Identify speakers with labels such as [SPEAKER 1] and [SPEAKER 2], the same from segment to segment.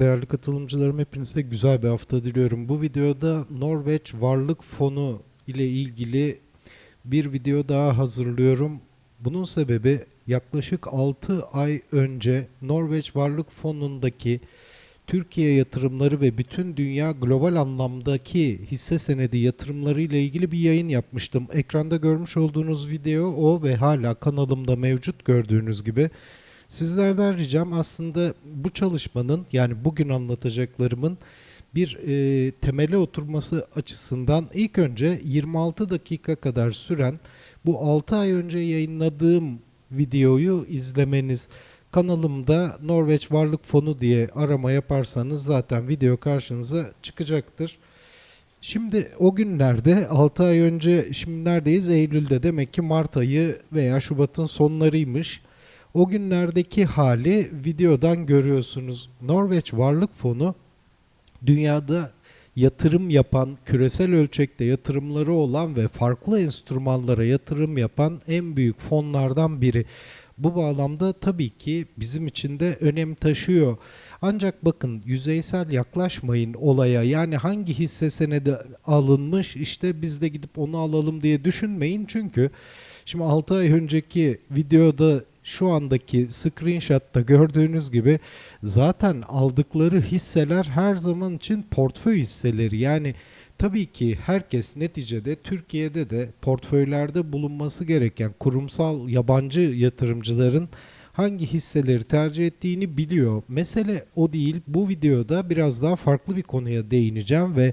[SPEAKER 1] Değerli katılımcılarım hepinize güzel bir hafta diliyorum. Bu videoda Norveç Varlık Fonu ile ilgili bir video daha hazırlıyorum. Bunun sebebi yaklaşık 6 ay önce Norveç Varlık Fonu'ndaki Türkiye yatırımları ve bütün dünya global anlamdaki hisse senedi yatırımları ile ilgili bir yayın yapmıştım. Ekranda görmüş olduğunuz video o ve hala kanalımda mevcut gördüğünüz gibi. Sizlerden ricam aslında bu çalışmanın yani bugün anlatacaklarımın bir e, temele oturması açısından ilk önce 26 dakika kadar süren bu 6 ay önce yayınladığım videoyu izlemeniz. Kanalımda Norveç Varlık Fonu diye arama yaparsanız zaten video karşınıza çıkacaktır. Şimdi o günlerde 6 ay önce şimdi neredeyiz? Eylül'de demek ki Mart ayı veya Şubat'ın sonlarıymış. O günlerdeki hali videodan görüyorsunuz. Norveç Varlık Fonu dünyada yatırım yapan, küresel ölçekte yatırımları olan ve farklı enstrümanlara yatırım yapan en büyük fonlardan biri. Bu bağlamda tabii ki bizim için de önem taşıyor. Ancak bakın yüzeysel yaklaşmayın olaya. Yani hangi hisse senedi alınmış işte biz de gidip onu alalım diye düşünmeyin. Çünkü şimdi 6 ay önceki videoda şu andaki screenshot'ta gördüğünüz gibi zaten aldıkları hisseler her zaman için portföy hisseleri. Yani tabii ki herkes neticede Türkiye'de de portföylerde bulunması gereken kurumsal yabancı yatırımcıların hangi hisseleri tercih ettiğini biliyor. Mesele o değil. Bu videoda biraz daha farklı bir konuya değineceğim ve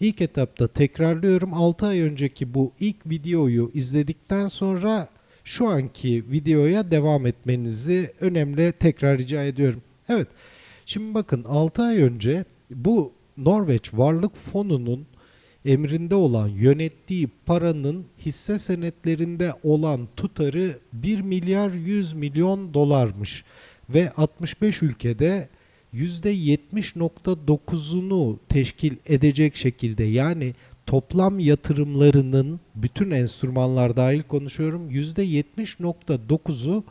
[SPEAKER 1] ilk etapta tekrarlıyorum 6 ay önceki bu ilk videoyu izledikten sonra şu anki videoya devam etmenizi önemli tekrar rica ediyorum. Evet. Şimdi bakın 6 ay önce bu Norveç Varlık Fonu'nun emrinde olan yönettiği paranın hisse senetlerinde olan tutarı 1 milyar 100 milyon dolarmış ve 65 ülkede %70.9'unu teşkil edecek şekilde yani toplam yatırımlarının bütün enstrümanlar dahil konuşuyorum %70.9'u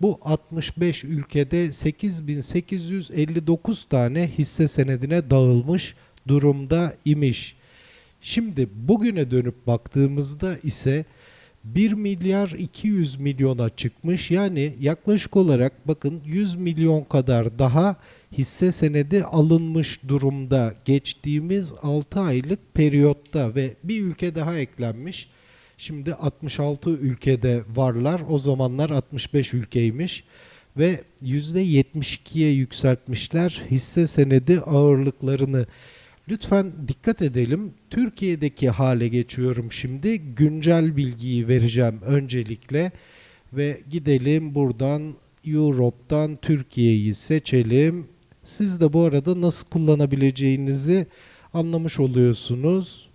[SPEAKER 1] bu 65 ülkede 8859 tane hisse senedine dağılmış durumda imiş. Şimdi bugüne dönüp baktığımızda ise 1 milyar 200 milyona çıkmış. Yani yaklaşık olarak bakın 100 milyon kadar daha hisse senedi alınmış durumda geçtiğimiz 6 aylık periyotta ve bir ülke daha eklenmiş. Şimdi 66 ülkede varlar. O zamanlar 65 ülkeymiş ve %72'ye yükseltmişler hisse senedi ağırlıklarını. Lütfen dikkat edelim. Türkiye'deki hale geçiyorum şimdi. Güncel bilgiyi vereceğim öncelikle ve gidelim buradan Europe'dan Türkiye'yi seçelim. Siz de bu arada nasıl kullanabileceğinizi anlamış oluyorsunuz.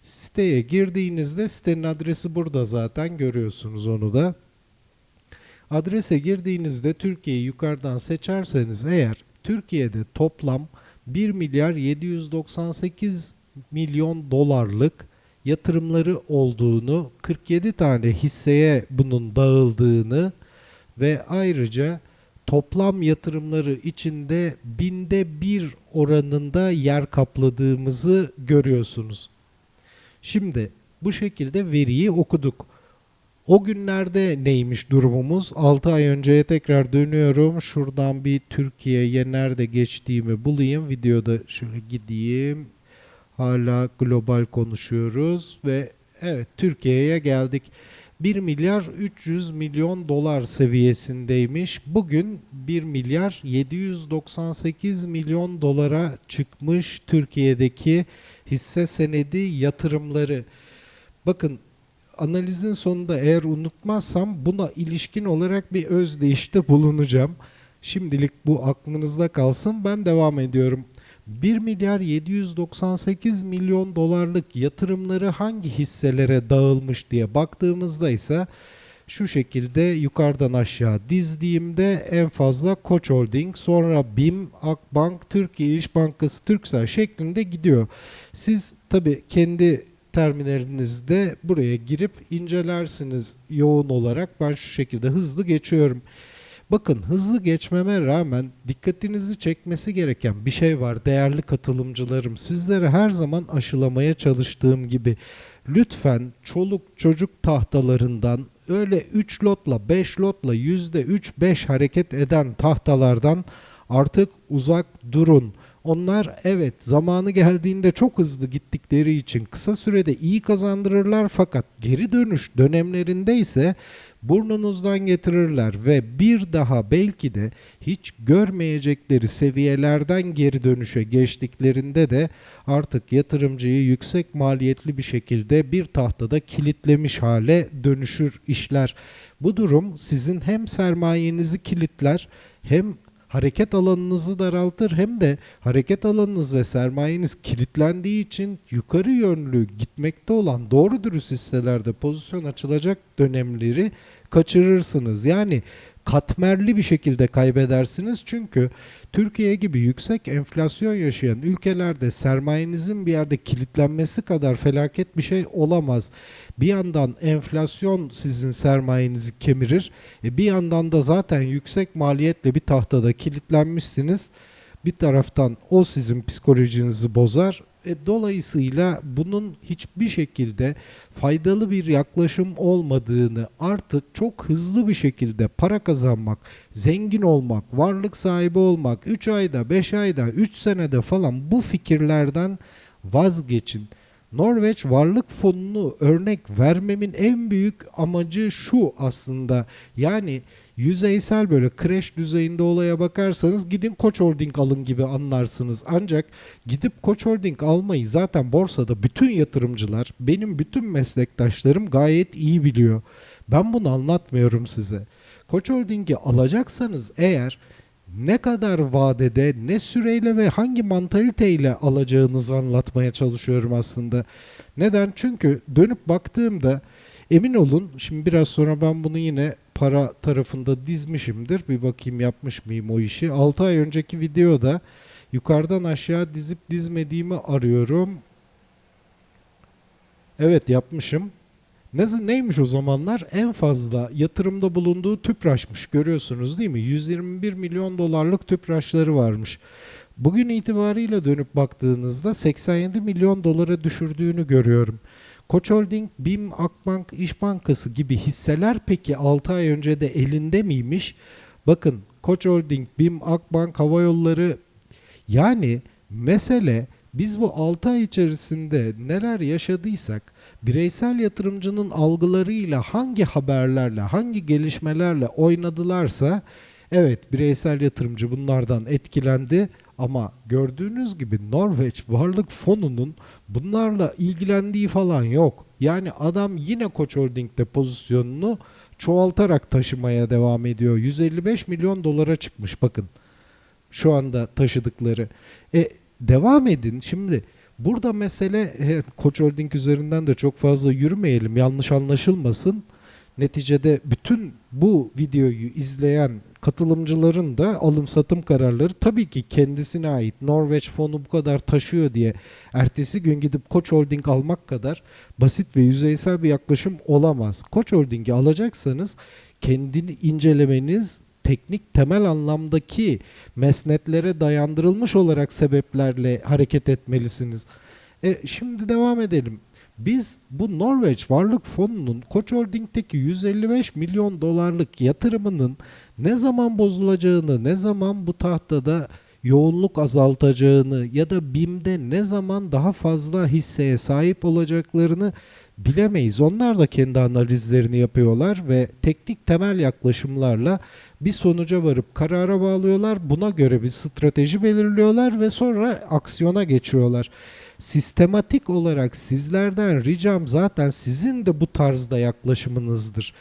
[SPEAKER 1] Siteye girdiğinizde sitenin adresi burada zaten görüyorsunuz onu da. Adrese girdiğinizde Türkiye'yi yukarıdan seçerseniz eğer Türkiye'de toplam 1 milyar 798 milyon dolarlık yatırımları olduğunu, 47 tane hisseye bunun dağıldığını ve ayrıca toplam yatırımları içinde binde bir oranında yer kapladığımızı görüyorsunuz. Şimdi bu şekilde veriyi okuduk. O günlerde neymiş durumumuz? 6 ay önceye tekrar dönüyorum. Şuradan bir Türkiye'ye nerede geçtiğimi bulayım. Videoda şöyle gideyim. Hala global konuşuyoruz ve evet Türkiye'ye geldik. 1 milyar 300 milyon dolar seviyesindeymiş. Bugün 1 milyar 798 milyon dolara çıkmış Türkiye'deki hisse senedi yatırımları. Bakın analizin sonunda eğer unutmazsam buna ilişkin olarak bir özdeyişte bulunacağım. Şimdilik bu aklınızda kalsın. Ben devam ediyorum. 1 milyar 798 milyon dolarlık yatırımları hangi hisselere dağılmış diye baktığımızda ise şu şekilde yukarıdan aşağı dizdiğimde en fazla Koç Holding, sonra BİM, Akbank, Türkiye İş Bankası, Türksel şeklinde gidiyor. Siz tabi kendi terminalinizde buraya girip incelersiniz yoğun olarak. Ben şu şekilde hızlı geçiyorum. Bakın hızlı geçmeme rağmen dikkatinizi çekmesi gereken bir şey var değerli katılımcılarım. Sizlere her zaman aşılamaya çalıştığım gibi lütfen çoluk çocuk tahtalarından öyle 3 lotla 5 lotla %3-5 hareket eden tahtalardan artık uzak durun. Onlar evet zamanı geldiğinde çok hızlı gittikleri için kısa sürede iyi kazandırırlar fakat geri dönüş dönemlerinde ise burnunuzdan getirirler ve bir daha belki de hiç görmeyecekleri seviyelerden geri dönüşe geçtiklerinde de artık yatırımcıyı yüksek maliyetli bir şekilde bir tahtada kilitlemiş hale dönüşür işler. Bu durum sizin hem sermayenizi kilitler hem hareket alanınızı daraltır hem de hareket alanınız ve sermayeniz kilitlendiği için yukarı yönlü gitmekte olan doğru dürüst hisselerde pozisyon açılacak dönemleri kaçırırsınız. Yani katmerli bir şekilde kaybedersiniz çünkü Türkiye gibi yüksek enflasyon yaşayan ülkelerde sermayenizin bir yerde kilitlenmesi kadar felaket bir şey olamaz. Bir yandan enflasyon sizin sermayenizi kemirir, e bir yandan da zaten yüksek maliyetle bir tahtada kilitlenmişsiniz. Bir taraftan o sizin psikolojinizi bozar. E, dolayısıyla bunun hiçbir şekilde faydalı bir yaklaşım olmadığını artık çok hızlı bir şekilde para kazanmak, zengin olmak, varlık sahibi olmak 3 ayda, 5 ayda, 3 senede falan bu fikirlerden vazgeçin. Norveç Varlık Fonu'nu örnek vermemin en büyük amacı şu aslında. Yani yüzeysel böyle crash düzeyinde olaya bakarsanız gidin Koç Holding alın gibi anlarsınız. Ancak gidip Koç Holding almayı zaten borsada bütün yatırımcılar, benim bütün meslektaşlarım gayet iyi biliyor. Ben bunu anlatmıyorum size. Koç Holding'i alacaksanız eğer ne kadar vadede, ne süreyle ve hangi mantaliteyle alacağınızı anlatmaya çalışıyorum aslında. Neden? Çünkü dönüp baktığımda emin olun şimdi biraz sonra ben bunu yine para tarafında dizmişimdir. Bir bakayım yapmış mıyım o işi. 6 ay önceki videoda yukarıdan aşağı dizip dizmediğimi arıyorum. Evet yapmışım. Ne, neymiş o zamanlar? En fazla yatırımda bulunduğu tüpraşmış. Görüyorsunuz değil mi? 121 milyon dolarlık tüpraşları varmış. Bugün itibariyle dönüp baktığınızda 87 milyon dolara düşürdüğünü görüyorum. Koç Holding, BİM, Akbank, İş Bankası gibi hisseler peki 6 ay önce de elinde miymiş? Bakın Koç Holding, BİM, Akbank, Hava Yolları yani mesele biz bu 6 ay içerisinde neler yaşadıysak bireysel yatırımcının algılarıyla hangi haberlerle, hangi gelişmelerle oynadılarsa evet bireysel yatırımcı bunlardan etkilendi ama gördüğünüz gibi Norveç Varlık Fonu'nun bunlarla ilgilendiği falan yok. Yani adam yine Koç Holding'de pozisyonunu çoğaltarak taşımaya devam ediyor. 155 milyon dolara çıkmış bakın. Şu anda taşıdıkları. E devam edin. Şimdi burada mesele e, Koç Holding üzerinden de çok fazla yürümeyelim. Yanlış anlaşılmasın. Neticede bütün bu videoyu izleyen katılımcıların da alım satım kararları tabii ki kendisine ait. Norveç fonu bu kadar taşıyor diye ertesi gün gidip Koç Holding almak kadar basit ve yüzeysel bir yaklaşım olamaz. Koç Holding'i alacaksanız kendini incelemeniz teknik temel anlamdaki mesnetlere dayandırılmış olarak sebeplerle hareket etmelisiniz. E, şimdi devam edelim. Biz bu Norveç Varlık Fonu'nun Koç Holding'deki 155 milyon dolarlık yatırımının ne zaman bozulacağını, ne zaman bu tahtada yoğunluk azaltacağını ya da BİM'de ne zaman daha fazla hisseye sahip olacaklarını bilemeyiz. Onlar da kendi analizlerini yapıyorlar ve teknik temel yaklaşımlarla bir sonuca varıp karara bağlıyorlar. Buna göre bir strateji belirliyorlar ve sonra aksiyona geçiyorlar sistematik olarak sizlerden ricam zaten sizin de bu tarzda yaklaşımınızdır.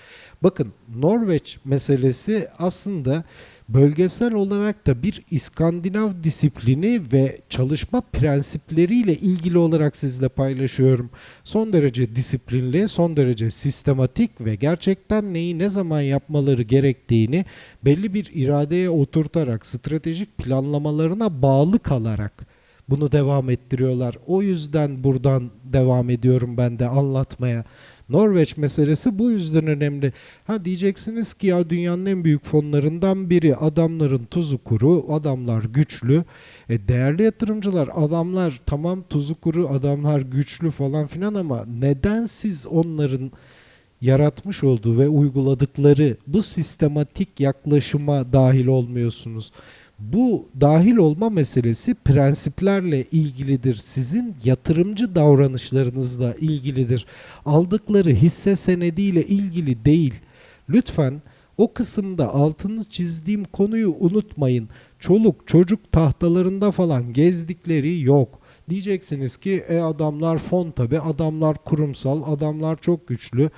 [SPEAKER 1] Bakın Norveç meselesi aslında bölgesel olarak da bir İskandinav disiplini ve çalışma prensipleriyle ilgili olarak sizle paylaşıyorum. Son derece disiplinli, son derece sistematik ve gerçekten neyi ne zaman yapmaları gerektiğini belli bir iradeye oturtarak stratejik planlamalarına bağlı kalarak bunu devam ettiriyorlar. O yüzden buradan devam ediyorum ben de anlatmaya. Norveç meselesi bu yüzden önemli. Ha diyeceksiniz ki ya dünyanın en büyük fonlarından biri adamların tuzu kuru, adamlar güçlü. E değerli yatırımcılar adamlar tamam tuzu kuru, adamlar güçlü falan filan ama neden siz onların yaratmış olduğu ve uyguladıkları bu sistematik yaklaşıma dahil olmuyorsunuz? Bu dahil olma meselesi prensiplerle ilgilidir. Sizin yatırımcı davranışlarınızla ilgilidir. Aldıkları hisse senediyle ilgili değil. Lütfen o kısımda altını çizdiğim konuyu unutmayın. Çoluk çocuk tahtalarında falan gezdikleri yok. Diyeceksiniz ki e adamlar fon tabi, adamlar kurumsal, adamlar çok güçlü.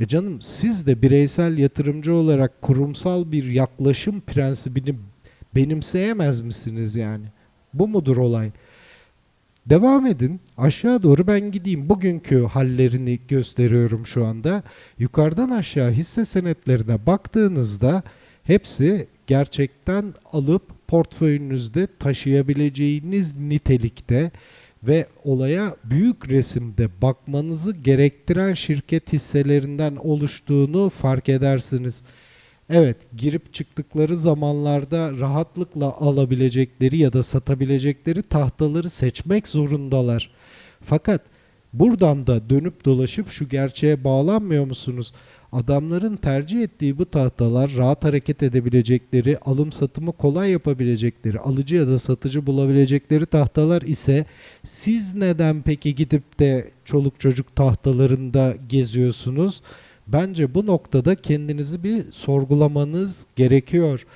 [SPEAKER 1] E canım siz de bireysel yatırımcı olarak kurumsal bir yaklaşım prensibini benimseyemez misiniz yani? Bu mudur olay? Devam edin. Aşağı doğru ben gideyim. Bugünkü hallerini gösteriyorum şu anda. Yukarıdan aşağı hisse senetlerine baktığınızda hepsi gerçekten alıp portföyünüzde taşıyabileceğiniz nitelikte ve olaya büyük resimde bakmanızı gerektiren şirket hisselerinden oluştuğunu fark edersiniz. Evet, girip çıktıkları zamanlarda rahatlıkla alabilecekleri ya da satabilecekleri tahtaları seçmek zorundalar. Fakat buradan da dönüp dolaşıp şu gerçeğe bağlanmıyor musunuz? Adamların tercih ettiği bu tahtalar rahat hareket edebilecekleri, alım satımı kolay yapabilecekleri, alıcı ya da satıcı bulabilecekleri tahtalar ise siz neden peki gidip de çoluk çocuk tahtalarında geziyorsunuz? Bence bu noktada kendinizi bir sorgulamanız gerekiyor.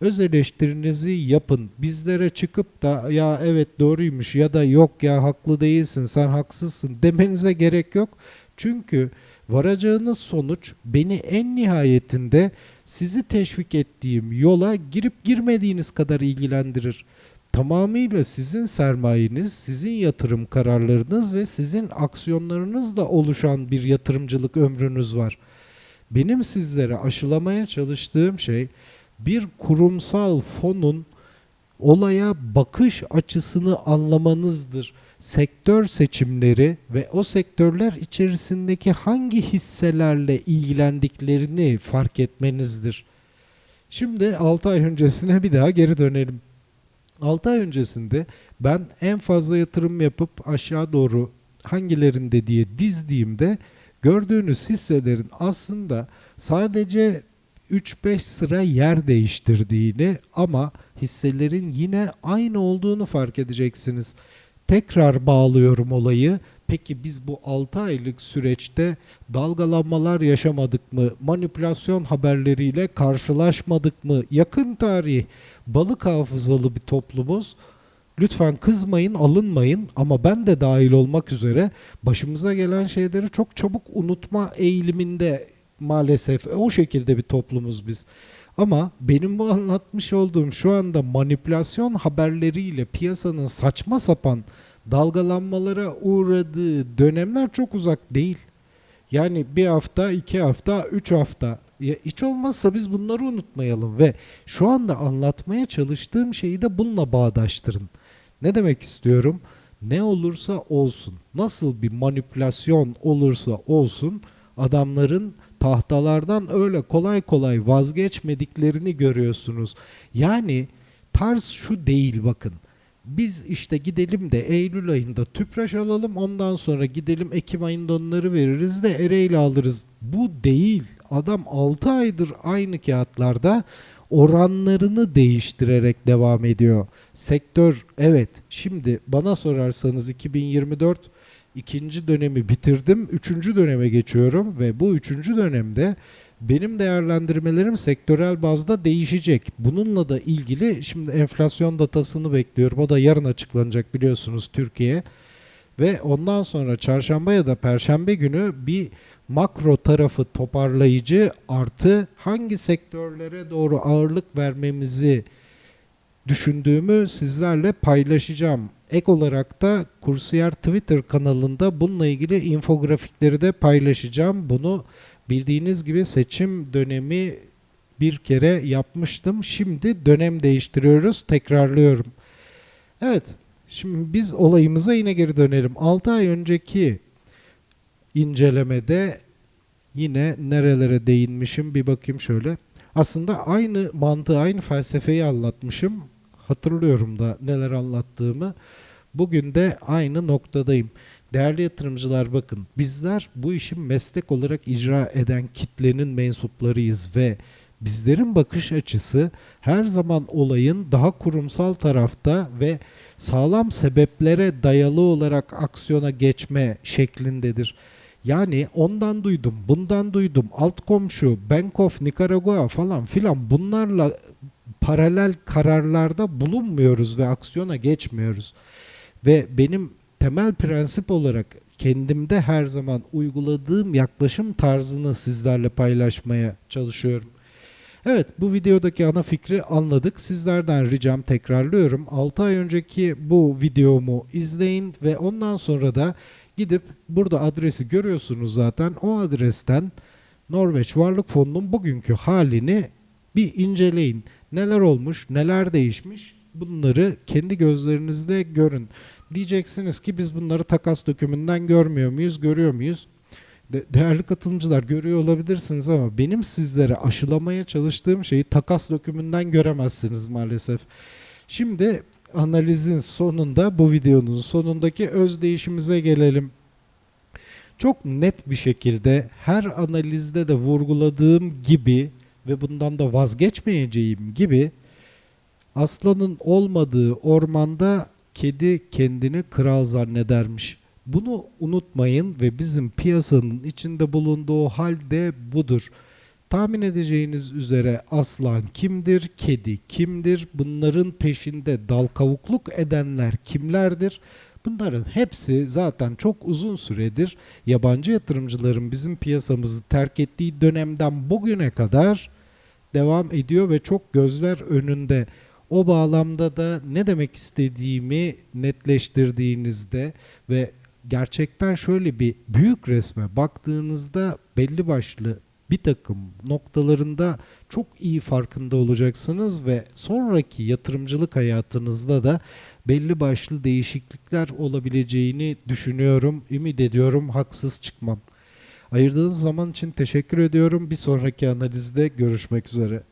[SPEAKER 1] Öz eleştirinizi yapın. Bizlere çıkıp da ya evet doğruymuş ya da yok ya haklı değilsin sen haksızsın demenize gerek yok. Çünkü varacağınız sonuç beni en nihayetinde sizi teşvik ettiğim yola girip girmediğiniz kadar ilgilendirir. Tamamıyla sizin sermayeniz, sizin yatırım kararlarınız ve sizin aksiyonlarınızla oluşan bir yatırımcılık ömrünüz var. Benim sizlere aşılamaya çalıştığım şey bir kurumsal fonun olaya bakış açısını anlamanızdır. Sektör seçimleri ve o sektörler içerisindeki hangi hisselerle ilgilendiklerini fark etmenizdir. Şimdi 6 ay öncesine bir daha geri dönelim. 6 ay öncesinde ben en fazla yatırım yapıp aşağı doğru hangilerinde diye dizdiğimde gördüğünüz hisselerin aslında sadece 3-5 sıra yer değiştirdiğini ama hisselerin yine aynı olduğunu fark edeceksiniz. Tekrar bağlıyorum olayı. Peki biz bu 6 aylık süreçte dalgalanmalar yaşamadık mı? Manipülasyon haberleriyle karşılaşmadık mı? Yakın tarih balık hafızalı bir toplumuz. Lütfen kızmayın, alınmayın ama ben de dahil olmak üzere başımıza gelen şeyleri çok çabuk unutma eğiliminde maalesef o şekilde bir toplumuz biz. Ama benim bu anlatmış olduğum şu anda manipülasyon haberleriyle piyasanın saçma sapan dalgalanmalara uğradığı dönemler çok uzak değil. Yani bir hafta, iki hafta, üç hafta. Ya hiç olmazsa biz bunları unutmayalım ve şu anda anlatmaya çalıştığım şeyi de bununla bağdaştırın. Ne demek istiyorum? Ne olursa olsun, nasıl bir manipülasyon olursa olsun adamların tahtalardan öyle kolay kolay vazgeçmediklerini görüyorsunuz. Yani tarz şu değil bakın. Biz işte gidelim de Eylül ayında tüpraş alalım ondan sonra gidelim Ekim ayında onları veririz de Ereğli alırız. Bu değil. Adam 6 aydır aynı kağıtlarda oranlarını değiştirerek devam ediyor. Sektör evet şimdi bana sorarsanız 2024 ikinci dönemi bitirdim. Üçüncü döneme geçiyorum ve bu üçüncü dönemde benim değerlendirmelerim sektörel bazda değişecek. Bununla da ilgili şimdi enflasyon datasını bekliyorum. O da yarın açıklanacak biliyorsunuz Türkiye. Ve ondan sonra çarşamba ya da perşembe günü bir makro tarafı toparlayıcı artı hangi sektörlere doğru ağırlık vermemizi düşündüğümü sizlerle paylaşacağım. Ek olarak da Kursiyer Twitter kanalında bununla ilgili infografikleri de paylaşacağım. Bunu bildiğiniz gibi seçim dönemi bir kere yapmıştım. Şimdi dönem değiştiriyoruz. Tekrarlıyorum. Evet. Şimdi biz olayımıza yine geri dönelim. 6 ay önceki incelemede Yine nerelere değinmişim bir bakayım şöyle. Aslında aynı mantığı, aynı felsefeyi anlatmışım. Hatırlıyorum da neler anlattığımı. Bugün de aynı noktadayım. Değerli yatırımcılar bakın bizler bu işi meslek olarak icra eden kitlenin mensuplarıyız ve bizlerin bakış açısı her zaman olayın daha kurumsal tarafta ve sağlam sebeplere dayalı olarak aksiyona geçme şeklindedir. Yani ondan duydum, bundan duydum, alt komşu, Bank of Nicaragua falan filan bunlarla paralel kararlarda bulunmuyoruz ve aksiyona geçmiyoruz. Ve benim temel prensip olarak kendimde her zaman uyguladığım yaklaşım tarzını sizlerle paylaşmaya çalışıyorum. Evet bu videodaki ana fikri anladık. Sizlerden ricam tekrarlıyorum. 6 ay önceki bu videomu izleyin ve ondan sonra da gidip burada adresi görüyorsunuz zaten. O adresten Norveç Varlık Fonu'nun bugünkü halini bir inceleyin. Neler olmuş, neler değişmiş bunları kendi gözlerinizle görün. Diyeceksiniz ki biz bunları takas dökümünden görmüyor muyuz, görüyor muyuz? De- değerli katılımcılar görüyor olabilirsiniz ama benim sizlere aşılamaya çalıştığım şeyi takas dökümünden göremezsiniz maalesef. Şimdi analizin sonunda bu videonun sonundaki öz değişimize gelelim. Çok net bir şekilde her analizde de vurguladığım gibi ve bundan da vazgeçmeyeceğim gibi aslanın olmadığı ormanda kedi kendini kral zannedermiş. Bunu unutmayın ve bizim piyasanın içinde bulunduğu halde budur. Tahmin edeceğiniz üzere aslan kimdir, kedi kimdir, bunların peşinde dal kavukluk edenler kimlerdir? Bunların hepsi zaten çok uzun süredir yabancı yatırımcıların bizim piyasamızı terk ettiği dönemden bugüne kadar devam ediyor ve çok gözler önünde. O bağlamda da ne demek istediğimi netleştirdiğinizde ve gerçekten şöyle bir büyük resme baktığınızda belli başlı bir takım noktalarında çok iyi farkında olacaksınız ve sonraki yatırımcılık hayatınızda da belli başlı değişiklikler olabileceğini düşünüyorum. Ümit ediyorum haksız çıkmam. Ayırdığınız zaman için teşekkür ediyorum. Bir sonraki analizde görüşmek üzere.